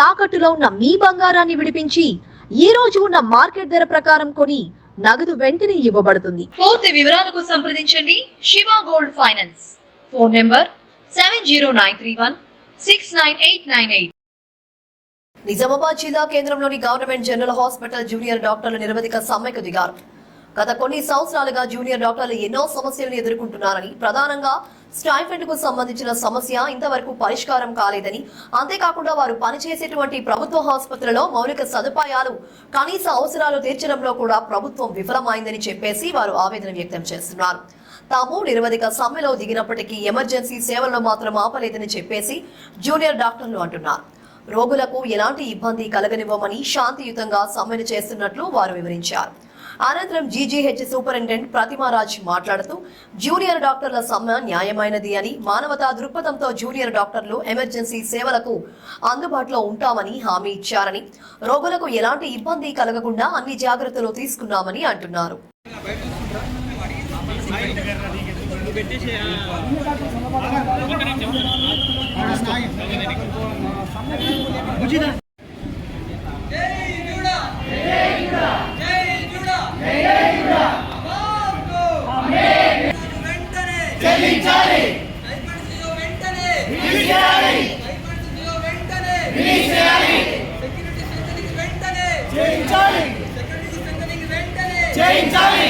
తాకట్టులో ఉన్న మీ బంగారాన్ని విడిపించి ఈ రోజు ఉన్న మార్కెట్ ధర ప్రకారం కొని నగదు వెంటనే ఇవ్వబడుతుంది. పూర్తి వివరాలకు సంప్రదించండి. Siva gold finance. Phone number seven zero nine three one six nine eight nine eight. Nizamabad జిల్లా కేంద్రంలోని గవర్నమెంట్ జనరల్ హాస్పిటల్ జూనియర్ డాక్టర్లు నిరవధిక సమ్మెకు దిగారు. గత కొన్ని సంవత్సరాలుగా జూనియర్ డాక్టర్లు ఎన్నో సమస్యలను ఎదుర్కొంటున్నారని ప్రధానంగా స్టైఫెండ్కు సంబంధించిన సమస్య ఇంతవరకు పరిష్కారం కాలేదని. అంతేకాకుండా వారు పనిచేసేటువంటి ప్రభుత్వ ఆసుపత్రులలో మౌలిక సదుపాయాలు కనీస అవసరాలు తీర్చడంలో కూడా ప్రభుత్వం విఫలమైందని చెప్పేసి వారు ఆవేదన వ్యక్తం చేస్తున్నారు. తాము నిరవధిక సమ్మెలో దిగినప్పటికీ ఎమర్జెన్సీ సేవలను మాత్రం ఆపలేదని చెప్పేసి జూనియర్ డాక్టర్లు అంటున్నారు. రోగులకు ఎలాంటి ఇబ్బంది కలగనివ్వమని శాంతియుతంగా సమ్మెను చేస్తున్నట్లు వారు వివరించారు. అనంతరం జీజీహెచ్ సూపరింటెండెంట్ ప్రతిమారాజ్ మాట్లాడుతూ జూనియర్ డాక్టర్ల సమ్మె న్యాయమైనది అని మానవతా దృక్పథంతో జూనియర్ డాక్టర్లు ఎమర్జెన్సీ సేవలకు అందుబాటులో ఉంటామని హామీ ఇచ్చారని రోగులకు ఎలాంటి ఇబ్బంది కలగకుండా అన్ని జాగ్రత్తలు తీసుకున్నామని అంటున్నారు. వెంటనే వెంటనే చేయించాలి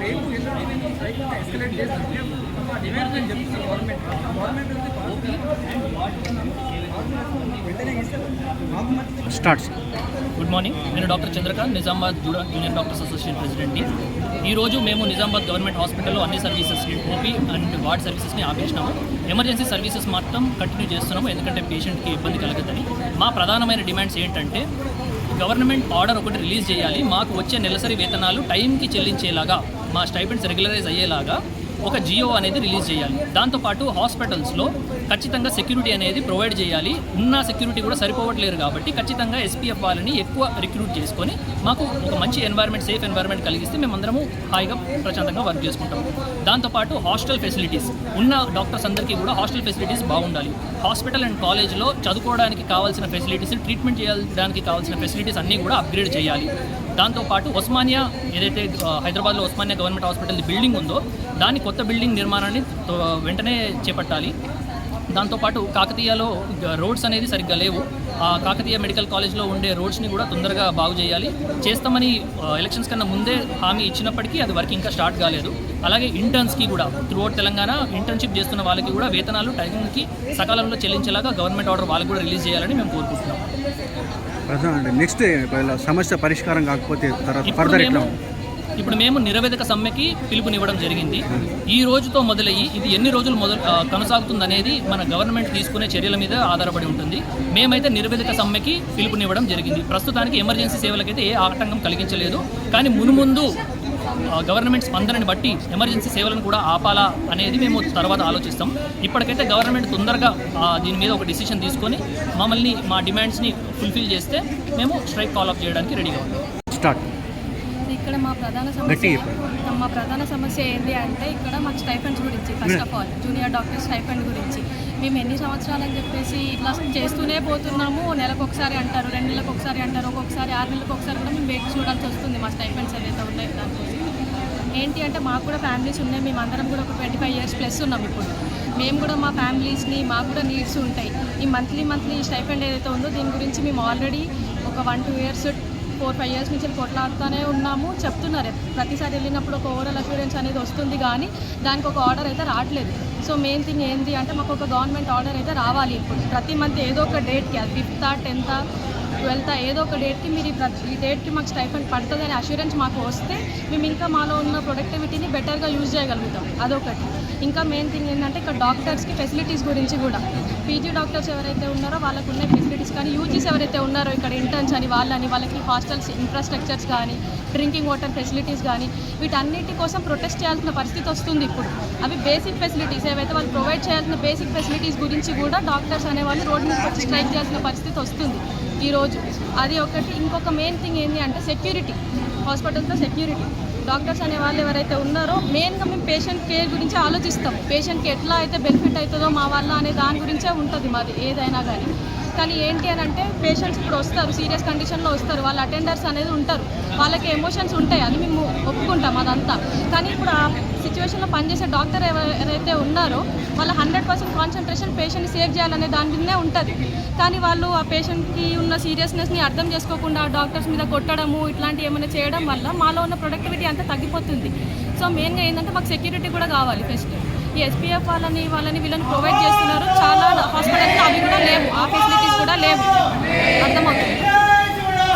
రేపు ఎల్లుండి మేము ఈ సైకిల్ ఎస్కలేట్ చేస్తాం మేము మా డిమాండ్స్ అని చెప్తున్నాం గవర్నమెంట్ గవర్నమెంట్ వచ్చి వెంటనే ఇస్తారు మాకు మధ్య స్టార్ట్స్ గుడ్ మార్నింగ్ నేను doctor Chandrakanth Nizamabad JUDA- union doctors association ప్రెసిడెంట్ని ఈరోజు మేము నిజామాబాద్ గవర్నమెంట్ హాస్పిటల్లో అన్ని సర్వీసెస్ని ఓపీ అండ్ వార్డ్ సర్వీసెస్ని ఆపేసినాము. ఎమర్జెన్సీ సర్వీసెస్ మాత్రం కంటిన్యూ చేస్తున్నాము ఎందుకంటే పేషెంట్కి ఇబ్బంది కలగదని. మా ప్రధానమైన డిమాండ్స్ ఏంటంటే గవర్నమెంట్ ఆర్డర్ ఒకటి రిలీజ్ చేయాలి. మాకు వచ్చే నెలసరి వేతనాలు టైంకి చెల్లించేలాగా మా స్టైపెండ్స్ రెగ్యులరైజ్ అయ్యేలాగా ఒక జియో అనేది రిలీజ్ చేయాలి. దాంతోపాటు హాస్పిటల్స్లో ఖచ్చితంగా సెక్యూరిటీ అనేది ప్రొవైడ్ చేయాలి. ఉన్న సెక్యూరిటీ కూడా సరిపోవట్లేరు కాబట్టి ఖచ్చితంగా ఎస్పీఎఫ్ వాళ్ళని ఎక్కువ రిక్రూట్ చేసుకొని మాకు ఒక మంచి ఎన్వైర్న్మెంట్ సేఫ్ ఎన్వైర్న్మెంట్ కలిగిస్తే మేమందరము హాయిగా ప్రశాంతంగా వర్క్ చేసుకుంటాము దాంతోపాటు హాస్టల్ ఫెసిలిటీస్ ఉన్న డాక్టర్స్ అందరికీ కూడా హాస్టల్ ఫెసిలిటీస్ బాగుండాలి. హాస్పిటల్ అండ్ కాలేజ్లో చదువుకోవడానికి కావాల్సిన ఫెసిలిటీస్ ట్రీట్మెంట్ చేయడానికి కావాల్సిన ఫెసిలిటీస్ అన్నీ కూడా అప్గ్రేడ్ చేయాలి. దాంతోపాటు ఒస్మానియా ఏదైతే హైదరాబాద్లో ఒస్మానియా గవర్నమెంట్ హాస్పిటల్ బిల్డింగ్ ఉందో దాని కొత్త బిల్డింగ్ నిర్మాణాన్ని వెంటనే చేపట్టాలి. దాంతోపాటు కాకతీయలో రోడ్స్ అనేది సరిగ్గా లేవు. ఆ కాకతీయ మెడికల్ కాలేజ్లో ఉండే రోడ్స్ని కూడా తొందరగా బాగు చేయాలి. చేస్తామని ఎలక్షన్స్ కన్నా ముందే హామీ ఇచ్చినప్పటికీ అది వర్క్ ఇంకా స్టార్ట్ కాలేదు. అలాగే ఇంటర్న్స్కి కూడా త్రూఅవుట్ తెలంగాణ ఇంటర్న్షిప్ చేస్తున్న వాళ్ళకి కూడా వేతనాలు టైంకి సకాలంలో చెల్లించేలాగా గవర్నమెంట్ ఆర్డర్ వాళ్ళకి కూడా రిలీజ్ చేయాలని మేము కోరుకుంటున్నాం. ప్రధాన నెక్స్ట్ ఒకవేళ సమస్య పరిష్కారం కాకపోతే తర్వాత ఇప్పుడు ఫర్దర్ ఎట్లా ఇప్పుడు మేము నిరవేదిక సమ్మెకి పిలుపునివ్వడం జరిగింది. ఈ రోజుతో మొదలయ్యి ఇది ఎన్ని రోజులు మొదలు ఆ, కొనసాగుతుందనేది మన గవర్నమెంట్ తీసుకునే చర్యల మీద ఆధారపడి ఉంటుంది. మేమైతే నిరవేదిక సమ్మెకి పిలుపునివ్వడం జరిగింది. ప్రస్తుతానికి ఎమర్జెన్సీ సేవలకైతే ఏ ఆటంకం కలిగించలేదు. కానీ మునుముందు గవర్నమెంట్ స్పందనని బట్టి ఎమర్జెన్సీ సేవలను కూడా ఆపాలా అనేది మేము తర్వాత ఆలోచిస్తాం. ఇప్పటికైతే గవర్నమెంట్ తొందరగా దీని మీద ఒక డిసిషన్ తీసుకొని మమ్మల్ని మా డిమాండ్స్ని ఫుల్ఫిల్ చేస్తే మేము స్ట్రైక్ కాల్ అప్ చేయడానికి రెడీగా ఉన్నాం. స్టార్ట్. ఇక్కడ మా ప్రధాన సమస్య మా ప్రధాన సమస్య ఏంటి అంటే ఇక్కడ మాకు స్టైఫండ్స్ గురించి first of all junior doctor stipend గురించి. మేము ఎన్ని సంవత్సరాలని చెప్పేసి ఇట్లా చేస్తూనే పోతున్నాము. నెలకు ఒకసారి అంటారు రెండు నెలలకు ఒకసారి అంటారు ఒక్కొక్కసారి ఆరు నెలలకు ఒకసారి కూడా మేము వెయిట్ చూడాల్సి వస్తుంది మా స్టైఫండ్స్ ఏదైతే ఉన్నాయి దానికోసం ఏంటి అంటే మాకు కూడా ఫ్యామిలీస్ ఉన్నాయి మేము అందరం కూడా ఒక ట్వంటీ ఫైవ్ ఇయర్స్ ప్లస్ ఉన్నాం ఇప్పుడు. మేము కూడా మా ఫ్యామిలీస్ని మాకు కూడా నీడ్స్ ఉంటాయి. ఈ మంత్లీ మంత్లీ స్టైఫెండ్ ఏదైతే ఉందో దీని గురించి మేము ఆల్రెడీ ఒక one two years four five years నుంచి కొట్లాడుతూనే ఉన్నాము. చెప్తున్నారు. ప్రతిసారి వెళ్ళినప్పుడు ఒక ఓవరాల్ అష్యూరెన్స్ అనేది వస్తుంది కానీ దానికి ఒక ఆర్డర్ అయితే రావట్లేదు. సో మెయిన్ థింగ్ ఏంటి అంటే మాకు ఒక గవర్నమెంట్ ఆర్డర్ అయితే రావాలి ఇప్పుడు. ప్రతి మంత్ ఏదో ఒక డేట్కి అది ఫిఫ్తా టెన్తా ట్వెల్త్ ఏదో ఒక డేట్కి మీరు ఈ డేట్కి మాకు స్టైఫండ్ పడుతుంది అనే అష్యూరెన్స్ మాకు వస్తే మేము ఇంకా మాలో ఉన్న ప్రొడక్టివిటీని బెటర్గా యూజ్ చేయగలుగుతాం. అదొకటి. ఇంకా మెయిన్ థింగ్ ఏంటంటే ఇక్కడ డాక్టర్స్కి ఫెసిలిటీస్ గురించి కూడా. పీజీ డాక్టర్స్ ఎవరైతే ఉన్నారో వాళ్ళకు ఉన్న ఫెసిలిటీస్ కానీ యూజీస్ ఎవరైతే ఉన్నారో ఇక్కడ ఇంటర్న్స్ అని వాళ్ళని వాళ్ళకి హాస్టల్స్ ఇన్ఫ్రాస్ట్రక్చర్స్ కానీ డ్రింకింగ్ వాటర్ ఫెసిలిటీస్ కానీ వీటన్నిటి కోసం ప్రొటెస్ట్ చేయాల్సిన పరిస్థితి వస్తుంది ఇప్పుడు. అవి బేసిక్ ఫెసిలిటీస్ ఏవైతే వాళ్ళు ప్రొవైడ్ చేయాల్సిన బేసిక్ ఫెసిలిటీస్ గురించి కూడా డాక్టర్స్ అనేవాళ్ళు రోడ్డు మీద వచ్చి స్ట్రైక్ చేయాల్సిన పరిస్థితి వస్తుంది. ఈరోజు అది ఒకటి. ఇంకొక మెయిన్ థింగ్ ఏంటి అంటే సెక్యూరిటీ హాస్పిటల్స్లో సెక్యూరిటీ డాక్టర్స్ అనే వాళ్ళు ఎవరైతే ఉన్నారో మెయిన్గా మేము పేషెంట్ కేర్ గురించి ఆలోచిస్తాం. పేషెంట్కి ఎట్లా అయితే బెనిఫిట్ అవుతుందో మా వల్ల అనే దాని గురించే ఉంటుంది మాది ఏదైనా కానీ కానీ ఏంటి అని అంటే పేషెంట్స్ ఇప్పుడు వస్తారు సీరియస్ కండిషన్లో వస్తారు వాళ్ళ అటెండర్స్ అనేది ఉంటారు. వాళ్ళకి ఎమోషన్స్ ఉంటాయి అది మేము ఒప్పుకుంటాం అదంతా. కానీ ఇప్పుడు ఆ సిచ్యువేషన్లో పనిచేసే డాక్టర్ ఎవరైతే ఉన్నారో వాళ్ళ హండ్రెడ్ పర్సెంట్ కాన్సన్ట్రేషన్ పేషెంట్ని సేవ్ చేయాలనే దాని మీదనే ఉంటుంది. కానీ వాళ్ళు ఆ పేషెంట్కి ఉన్న సీరియస్నెస్ని అర్థం చేసుకోకుండా డాక్టర్స్ మీద కొట్టడము ఇట్లాంటివి ఏమైనా చేయడం వల్ల మాలో ఉన్న ప్రొడక్టివిటీ అంతా తగ్గిపోతుంది. సో మెయిన్గా ఏంటంటే మాకు సెక్యూరిటీ కూడా కావాలి ఫస్ట్ ఈ ఎస్పీఎఫ్ వాళ్ళని వాళ్ళని వీళ్ళని ప్రొవైడ్ చేస్తున్నారు. చాలా హాస్పిటల్స్ అవి కూడా లేవు. ఆ ఫెసిలిటీస్ కూడా లేవు. అర్థమవుతుంది.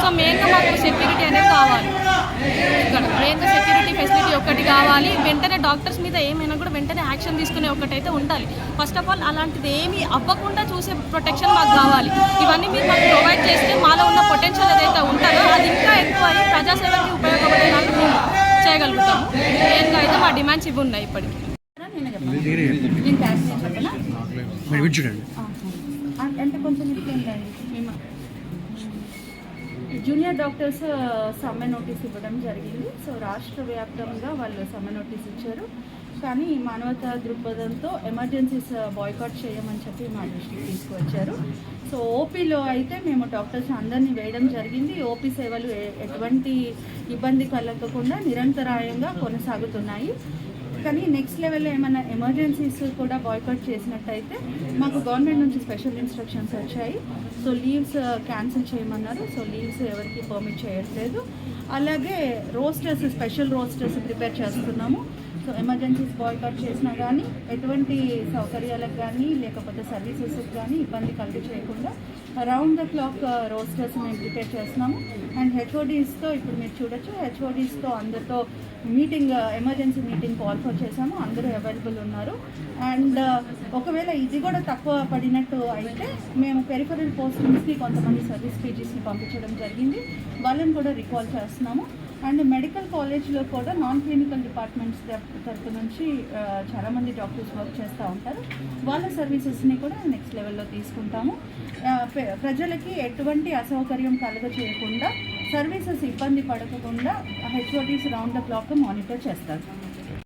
సో మెయిన్గా మాకు సెక్యూరిటీ అనేది కావాలి. ఇక్కడ మెయిన్గా సెక్యూరిటీ ఫెసిలిటీ ఒకటి కావాలి. వెంటనే డాక్టర్స్ మీద ఏమైనా కూడా వెంటనే యాక్షన్ తీసుకునే ఒకటైతే ఉండాలి. ఫస్ట్ ఆఫ్ ఆల్ అలాంటిది ఏమీ అవ్వకుండా చూసే ప్రొటెక్షన్ మాకు కావాలి. ఇవన్నీ మీరు మాకు ప్రొవైడ్ చేస్తే మాలో ఉన్న పొటెన్షియల్ ఏదైతే ఉంటుందో అది ఇంకా ఎక్కువ అయ్యి ప్రజాసేవకి ఉపయోగపడేలాగా మేము చేయగలుగుతాము. మెయిన్గా అయితే మా డిమాండ్స్ ఇవి ఉన్నాయి ఇప్పటికి. అంటే కొంచెం జూనియర్ డాక్టర్స్ సమ్మె నోటీస్ ఇవ్వడం జరిగింది. సో రాష్ట్ర వ్యాప్తంగా వాళ్ళు సమ్మె నోటీస్ ఇచ్చారు. కానీ మానవతా దృక్పథంతో ఎమర్జెన్సీస్ బాయ్కాట్ చేయమని చెప్పి మా దృష్టికి తీసుకువచ్చారు సో ఓపీలో అయితే మేము డాక్టర్స్ అందరినీ వేయడం జరిగింది. ఓపీ సేవలు ఎటువంటి ఇబ్బంది కలగకుండా నిరంతరాయంగా కొనసాగుతున్నాయి. కానీ నెక్స్ట్ లెవెల్లో ఏమైనా ఎమర్జెన్సీస్ కూడా బాయ్కట్ చేసినట్టయితే మాకు గవర్నమెంట్ నుంచి స్పెషల్ ఇన్స్ట్రక్షన్స్ వచ్చాయి. సో లీవ్స్ క్యాన్సిల్ చేయమన్నారు. సో లీవ్స్ ఎవరికి పర్మిట్ చేయట్లేదు. అలాగే రోస్టర్స్ స్పెషల్ రోస్టర్స్ ప్రిపేర్ చేస్తున్నాము. సో ఎమర్జెన్సీస్ బాయ్కాట్ చేసినా కానీ ఎటువంటి సౌకర్యాలకు కానీ లేకపోతే సర్వీసెస్కి కానీ ఇబ్బంది కలిగి చేయకుండా అరౌండ్ ద క్లాక్ రోస్టర్స్ మేము ప్రిపేర్ చేస్తున్నాము. అండ్ హెచ్ఓడీస్తో ఇప్పుడు మీరు చూడొచ్చు హెచ్ఓడీస్తో అందరితో meeting emergency meeting call for చేశాము. అందరూ అవైలబుల్ ఉన్నారు. అండ్ uh, ఒకవేళ ఇది కూడా తక్కువ పడినట్టు అయితే మేము పెరిఫరల్ పోస్టింగ్స్కి కొంతమంది సర్వీస్ పీజీస్ని పంపించడం జరిగింది. వాళ్ళని కూడా రికాల్ చేస్తున్నాము. అండ్ మెడికల్ కాలేజ్లో కూడా నాన్ క్లినికల్ డిపార్ట్మెంట్స్ తరపు నుంచి చాలామంది డాక్టర్స్ వర్క్ చేస్తూ ఉంటారు. వాళ్ళ సర్వీసెస్ని కూడా నెక్స్ట్ లెవెల్లో తీసుకుంటాము. ప్రజలకి ఎటువంటి అసౌకర్యం కలుగ చేయకుండా సర్వీసెస్ ఇబ్బంది పడకుండా HODs round the clock monitor చేస్తారు.